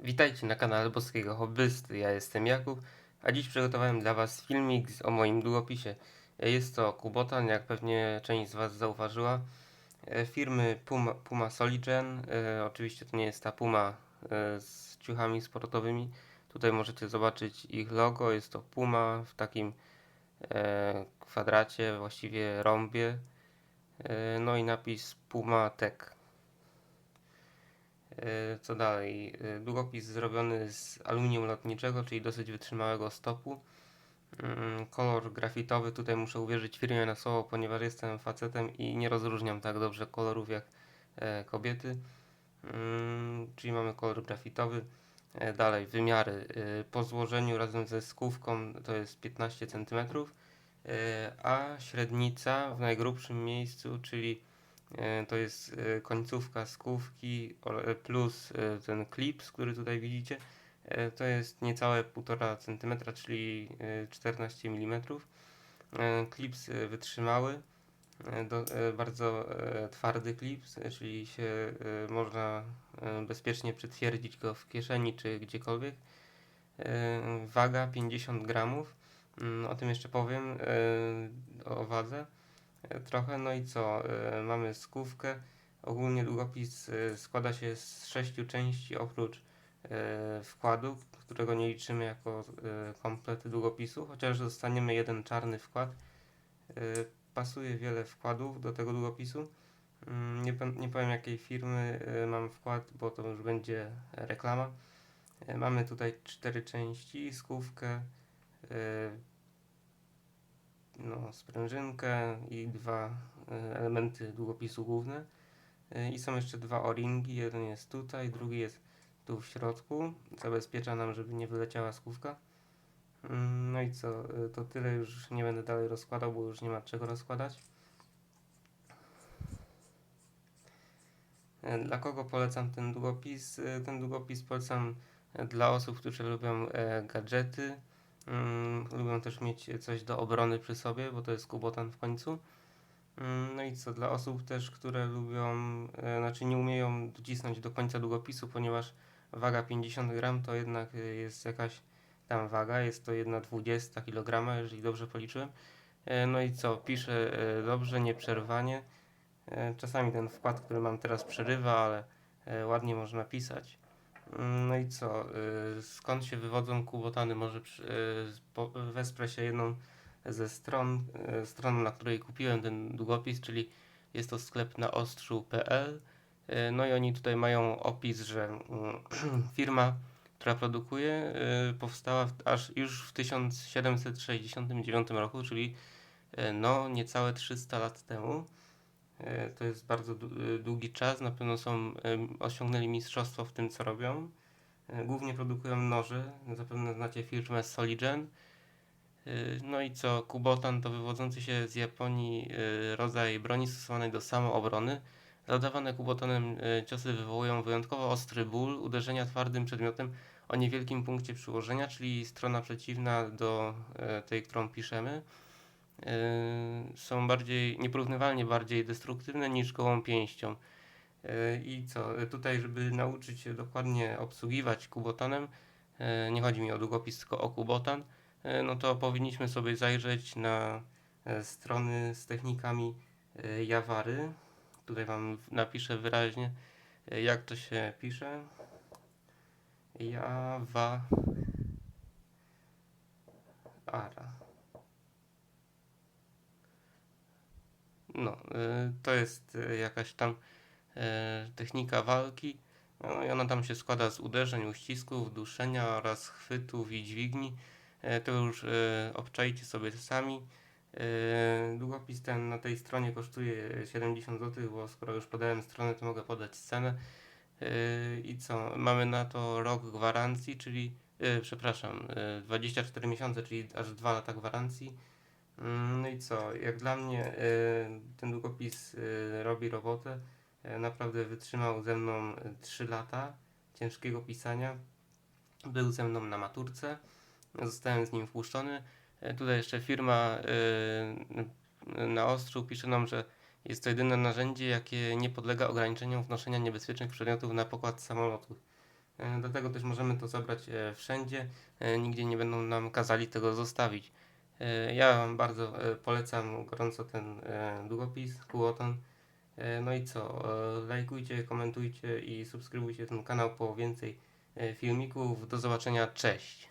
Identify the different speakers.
Speaker 1: Witajcie na kanale Boskiego Hobbysty. Ja jestem Jakub, a dziś przygotowałem dla Was filmik o moim długopisie. Jest to Kubotan, jak pewnie część z Was zauważyła. E, Firmy Puma, Puma Soligen. E, Oczywiście to nie jest ta Puma e, z ciuchami sportowymi. Tutaj możecie zobaczyć ich logo. Jest to Puma w takim kwadracie, właściwie rąbie. No i napis Puma Tech. E, Co dalej? E, Długopis zrobiony z aluminium lotniczego, czyli dosyć wytrzymałego stopu. Mm, Kolor grafitowy, tutaj muszę uwierzyć firmie na słowo, ponieważ jestem facetem i nie rozróżniam tak dobrze kolorów jak e, kobiety. Mm, Czyli mamy kolor grafitowy. E, Dalej, wymiary. E, Po złożeniu razem ze skówką to jest 15 cm, a średnica w najgrubszym miejscu, czyli To jest e, końcówka skówki e, plus e, ten klips, który tutaj widzicie. E, To jest niecałe 1,5 cm, czyli e, 14 mm. Klips e, wytrzymały, e, do, e, bardzo e, twardy klips, e, czyli się e, można e, bezpiecznie przytwierdzić go w kieszeni czy gdziekolwiek. E, Waga 50 gramów. Mm, O tym jeszcze powiem, e, o wadze e, trochę. No i co? E, Mamy skówkę. Ogólnie długopis e, składa się z sześciu części oprócz e, wkładu, którego nie liczymy jako komplet długopisu, chociaż dostaniemy jeden czarny wkład. Pasuje wiele wkładów do tego długopisu. Mm, Nie, nie powiem jakiej firmy mam wkład, bo to już będzie reklama. Mamy tutaj cztery części, skówkę, no, sprężynkę i dwa e, elementy długopisu główne. E, I są jeszcze dwa o-ringi, jeden jest tutaj, drugi jest tu w środku. Zabezpiecza nam, żeby nie wyleciała skówka. Mm, No i co, e, to tyle już nie będę dalej rozkładał, bo już nie ma czego rozkładać. Dla kogo polecam ten długopis? Ten długopis polecam dla osób, które lubią gadżety, mm, lubią też mieć coś do obrony przy sobie, bo to jest kubotan w końcu. Mm, No i co, dla osób też, które lubią, e, znaczy nie umieją docisnąć do końca długopisu, ponieważ waga 50 gram to jednak e, jest jakaś tam waga, jest to 1,20 kg, jeżeli dobrze policzyłem. No i co, piszę e, dobrze, nieprzerwanie. Czasami ten wkład, który mam teraz przerywa, ale ładnie można pisać. Mm, No i co, e, skąd się wywodzą kubotany? Może po- wesprę się jedną ze stron, e, stroną, na której kupiłem ten długopis, czyli jest to sklep na ostrzu.pl. No i oni tutaj mają opis, że mm, firma, która produkuje, powstała aż już w 1769 roku, czyli no niecałe 300 lat temu. E, To jest bardzo e, długi czas. Na pewno są, em, osiągnęli mistrzostwo w tym, co robią. E, Głównie produkują noże. Zapewne znacie firmę Soligen. E, No i co? Kubotan to wywodzący się z Japonii e, rodzaj broni stosowanej do samoobrony. Zadawane kubotanem e, ciosy wywołują wyjątkowo ostry ból, uderzenia twardym przedmiotem o niewielkim punkcie przyłożenia, czyli strona przeciwna do e, tej, którą piszemy. Yy, są bardziej, nieporównywalnie bardziej destruktywne niż gołą pięścią. Yy, I co, tutaj, żeby nauczyć się dokładnie obsługiwać kubotanem, yy, nie chodzi mi o długopis, tylko o kubotan, no to powinniśmy sobie zajrzeć na yy, strony z technikami yy, Jawary. Tutaj Wam napiszę wyraźnie, yy, jak to się pisze. Jawa. No, y, to jest y, jakaś tam y, technika walki. No i ona tam się składa z uderzeń, uścisków, duszenia oraz chwytów i dźwigni. To już obczajcie sobie sami. Długopis ten na tej stronie kosztuje 70 zł, bo skoro już podałem stronę, to mogę podać cenę. I co? Mamy na to rok gwarancji, czyli, przepraszam, y, 24 miesiące, czyli aż 2 lata gwarancji. Mm, No i co? Jak dla mnie y, ten długopis y, robi robotę. Y, Naprawdę wytrzymał ze mną 3 lata ciężkiego pisania. Był ze mną na maturce. Zostałem z nim wpuszczony. Tutaj jeszcze firma na ostrzu pisze nam, że jest to jedyne narzędzie, jakie nie podlega ograniczeniom wnoszenia niebezpiecznych przedmiotów na pokład samolotu. Dlatego też możemy to zabrać wszędzie. Nigdzie nie będą nam kazali tego zostawić. E, Ja Wam bardzo e, polecam gorąco ten e, długopis Kuoton. No i co? Lajkujcie, komentujcie i subskrybujcie ten kanał po więcej filmików. Do zobaczenia. Cześć!